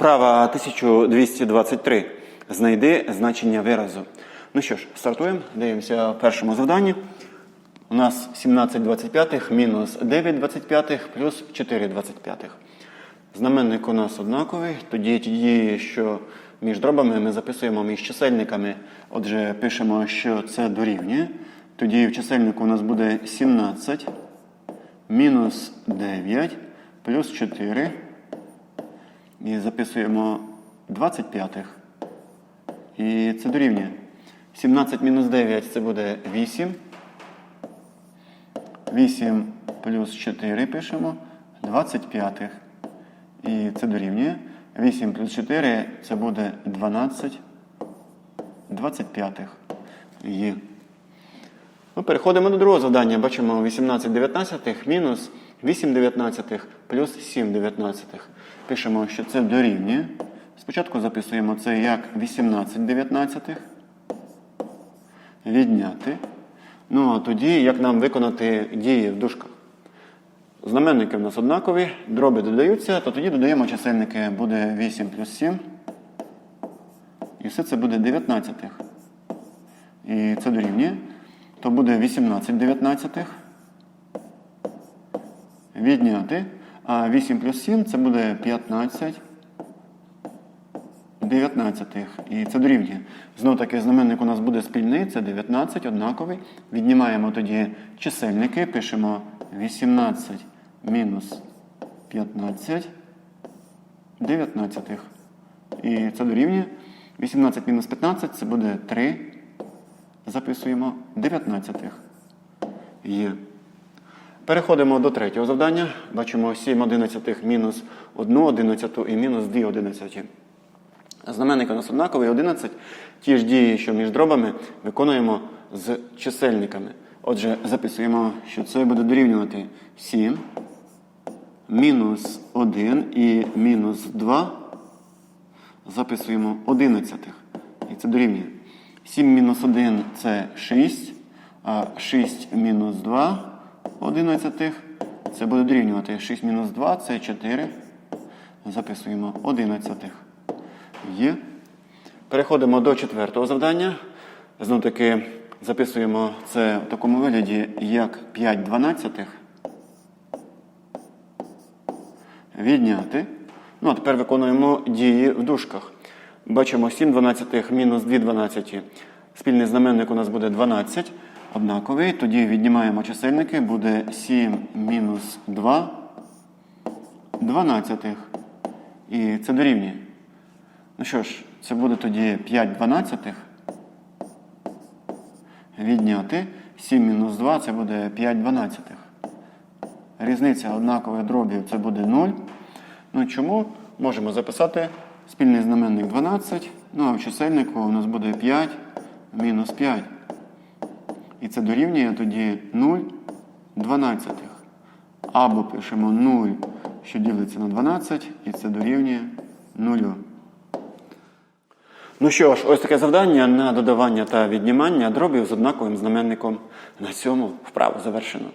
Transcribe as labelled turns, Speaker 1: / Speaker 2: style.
Speaker 1: Вправа 1223. Знайди значення виразу. Ну що ж, стартуємо. Дивимося першому завданні. У нас 17 25 мінус 9 25 плюс 4 25. Знаменник у нас однаковий. Тоді дії, що між дробами ми записуємо між чисельниками. Отже, пишемо, що це дорівнює. Тоді в чисельнику у нас буде 17 мінус 9 плюс 4. І записуємо 25. І це дорівнює. 17 мінус 9 це буде 8. 8 плюс 4 пишемо 25. І це дорівнює. 8 плюс 4 це буде 12. 25. Є. Ну, переходимо до другого завдання. Бачимо 18 19 мінус 8 19 плюс 7 19. Пишемо, що це дорівнює. Спочатку записуємо це як 18 19. Відняти. Ну, а тоді, як нам виконати дії в дужках. Знаменники в нас однакові, дроби додаються, то тоді додаємо чисельники, буде 8 плюс 7. І все це буде 19. І це дорівнює. То буде 18 19. Відняти. А 8 плюс 7 це буде 15 19. І це дорівнює. Знову таки знаменник у нас буде спільний, це 19, однаковий. Віднімаємо тоді чисельники, пишемо 18 мінус 15 19. І це дорівнює. 18 мінус 15 це буде 3. Записуємо 19. Є. Переходимо до третього завдання. Бачимо 7 одинадцятих мінус 1 одинадцяту і мінус 2 одинадцяті. Знаменник у нас однаковий 11. Ті ж дії, що між дробами, виконуємо з чисельниками. Отже, записуємо, що це буде дорівнювати 7, мінус 1 і мінус 2. Записуємо 11. І це дорівнює. 7 мінус 1 це 6, а 6 мінус 2 одинадцятих. Це буде дорівнювати 6 мінус 2 це 4. Записуємо 11. Є. Переходимо до четвертого завдання. Знову таки записуємо це в такому вигляді, як 5 дванадцятих. Відняти. Ну, а тепер виконуємо дії в дужках. Бачимо 7 дванадцятих мінус 2 дванадцяті. Спільний знаменник у нас буде 12. Однаковий. Тоді віднімаємо чисельники. Буде 7 мінус 2 дванадцятих. І це дорівнює. Ну що ж, це буде тоді 5 дванадцятих. Відняти. 7 мінус 2 це буде 5 дванадцятих. Різниця однакових дробів це буде 0. Ну чому? Можемо записати спільний знаменник 12. Ну а в чисельнику у нас буде 5 мінус 5. І це дорівнює тоді 0 дванадцятих. Або пишемо 0, що ділиться на 12, і це дорівнює 0. Ну що ж, ось таке завдання на додавання та віднімання дробів з однаковим знаменником. На цьому вправу завершено.